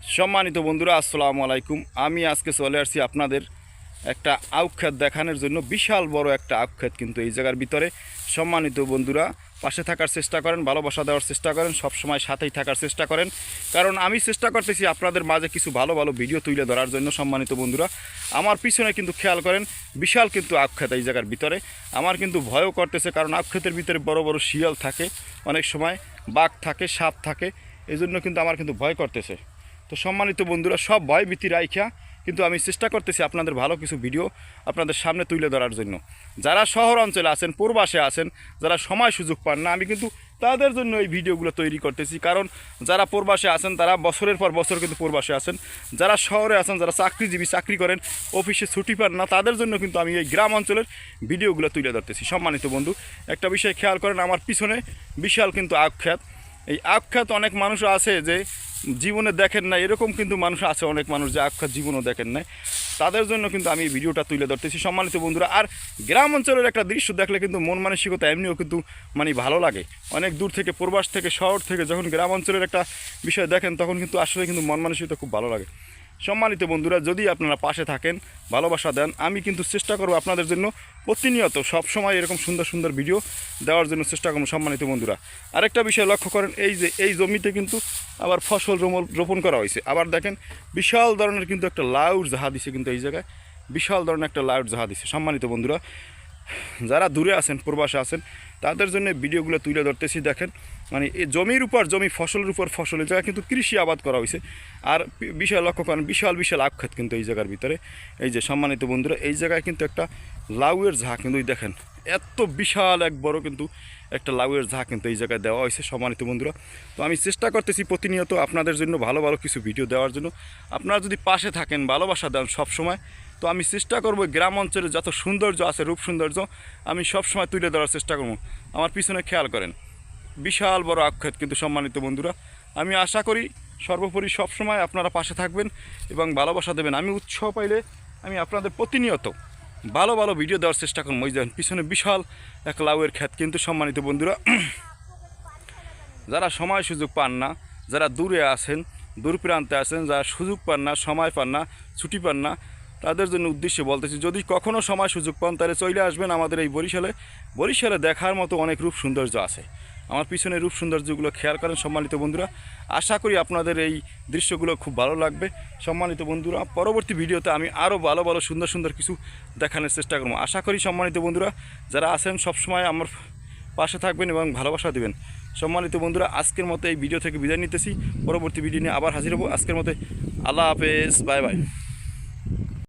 সম্মানিত বন্ধুরা, আসসালামু আলাইকুম। আমি আজকে চলে আসছি আপনাদের একটা আউক্ষেত দেখানোর জন্য, বিশাল বড় একটা আউক্ষেত কিন্তু এই জায়গার ভিতরে। সম্মানিত বন্ধুরা, পাশে থাকার চেষ্টা করেন, ভালোবাসা দেওয়ার চেষ্টা করেন সব সময় সাথেই থাকার চেষ্টা করেন। কারণ আমি চেষ্টা করতেছি আপনাদের মাঝে কিছু ভালো ভালো ভিডিও তুলে ধরার জন্য, সম্মানিত বন্ধুরা। আমার পিছনে কিন্তু খেয়াল করেন, বিশাল কিন্তু আক্ষেত এই জায়গার ভিতরে। আমার কিন্তু ভয়ও করতেছে, কারণ আক্ষেতের ভিতরে বড় বড় শিয়াল থাকে, অনেক সময় বাঘ থাকে, সাপ থাকে এই জন্য কিন্তু আমার কিন্তু ভয় করতেছে। তো সম্মানিত বন্ধুরা, সব ভয় ভীতি রাইখা, কিন্তু আমি চেষ্টা করতেছি আপনাদের ভালো কিছু ভিডিও আপনাদের সামনে তুলে ধরার জন্য। যারা শহর অঞ্চলে আছেন পূর্বাসে আছেন, যারা সময় সুযোগ পান না, আমি কিন্তু তাদের জন্য এই ভিডিওগুলো তৈরি করতেছি। কারণ যারা পূর্বাসে আছেন, তারা বছরের পর বছর কিন্তু পূর্বাসে আছেন। যারা শহরে আছেন, যারা চাকরিজীবী, চাকরি করেন, অফিসে ছুটি পান না, তাদের জন্য কিন্তু আমি এই গ্রাম অঞ্চলের ভিডিওগুলো তুলে ধরতেছি। সম্মানিত বন্ধু, একটা বিষয় খেয়াল করেন, আমার পিছনে বিশাল কিন্তু আখ্যাত এই আখ্যাত অনেক মানুষ আছে যে জীবনে দেখেন না এরকম কিন্তু মানুষ আছে অনেক মানুষ যে আখ্যাত জীবনও দেখেন না তাদের জন্য কিন্তু আমি এই ভিডিওটা তুলে ধরতেছি। সম্মানিত বন্ধুরা, আর গ্রাম অঞ্চলের একটা দৃশ্য দেখলে কিন্তু মন মানসিকতা এমনিও কিন্তু মানে ভালো লাগে। অনেক দূর থেকে, প্রবাস থেকে, শহর থেকে যখন গ্রাম অঞ্চলের একটা বিষয় দেখেন, তখন কিন্তু আসলে কিন্তু মন মানসিকতা খুব ভালো লাগে। সম্মানিত বন্ধুরা, যদি আপনারা পাশে থাকেন, ভালোবাসা দেন, আমি কিন্তু চেষ্টা করব আপনাদের জন্য প্রতিনিয়ত সব সময় এরকম সুন্দর সুন্দর ভিডিও দেওয়ার জন্য চেষ্টা করব, সম্মানিত বন্ধুরা। আরেকটা বিষয় লক্ষ্য করেন, এই যে, এই জমিতে কিন্তু আবার ফসল রোপণ করা হয়েছে। আবার দেখেন, বিশাল ধরনের কিন্তু একটা লাউড জাহা দিছে কিন্তু এই জায়গায়। বিশাল ধরনের একটা লাউড জাহা দিছে, সম্মানিত বন্ধুরা। যারা দূরে আছেন, প্রবাসে আছেন, তাদের জন্য ভিডিওগুলো তুলে ধরতেছি, দেখেন। মানে জমির উপর, জমি ফসলের উপর ফসলের জায়গায় কিন্তু কৃষি আবাদ করা হয়েছে। আর বি- বিশাল লক্ষ্য করেন, বিশাল বিশাল আক্ষেত কিন্তু এই জায়গার ভিতরে। এই যে সম্মানিত বন্ধুরা, এই জায়গায় কিন্তু একটা লাউয়ের ঝাঁ কিন্তু দেখেন, এত বিশাল এক বড় কিন্তু একটা লাউয়ের ঝাঁ কিন্তু এই জায়গায় দেওয়া হয়েছে সম্মানিত বন্ধুরা। তো আমি চেষ্টা করতেছি প্রতিনিয়ত আপনাদের জন্য ভালো ভালো কিছু ভিডিও দেওয়ার জন্য। আপনারা যদি পাশে থাকেন, ভালোবাসা দেন সবসময়, তো আমি চেষ্টা করব গ্রাম অঞ্চলে যত সৌন্দর্য আছে, রূপ সৌন্দর্য, আমি সবসময় তুলে ধরার চেষ্টা করব। আমার পিছনে খেয়াল করেন। বিশাল বড় আক্ষেত কিন্তু সম্মানিত বন্ধুরা। আমি আশা করি সর্বোপরি সবসময় আপনারা পাশে থাকবেন এবং ভালোবাসা দেবেন। আমি উৎসাহ পাইলে আমি আপনাদের প্রতিনিয়ত ভালো ভালো ভিডিও দেওয়ার চেষ্টা করব। ওই দেখেন পিছনে বিশাল এক লাউয়ের ক্ষেত কিন্তু সম্মানিত বন্ধুরা। যারা সময় সুযোগ পান না, যারা দূরে আছেন, দূর প্রান্তে আছেন, যারা সুযোগ পান না, সময় পান না, ছুটি পান না, তাদের জন্য উদ্দেশ্যে বলতেছি, যদি কখনও সময় সুযোগ পান, তাহলে চলে আসবেন আমাদের এই বরিশালে। বরিশালে দেখার মতো অনেক রূপ সৌন্দর্য আছে। আমার পিছনে রূপ সৌন্দর্যগুলো খেয়াল করেন সম্মানিত বন্ধুরা। আশা করি আপনাদের এই দৃশ্যগুলো খুব ভালো লাগবে। সম্মানিত বন্ধুরা, পরবর্তী ভিডিওতে আমি আরও ভালো ভালো, সুন্দর সুন্দর কিছু দেখানোর চেষ্টা করব। আশা করি সম্মানিত বন্ধুরা, যারা আছেন সবসময় আমার পাশে থাকবেন এবং ভালোবাসা দেবেন। সম্মানিত বন্ধুরা, আজকের মতো এই ভিডিও থেকে বিদায় নিতেছি। পরবর্তী ভিডিও নিয়ে আবার হাজির হব। আজকের মতো আল্লাহ হাফেজ, বাই বাই।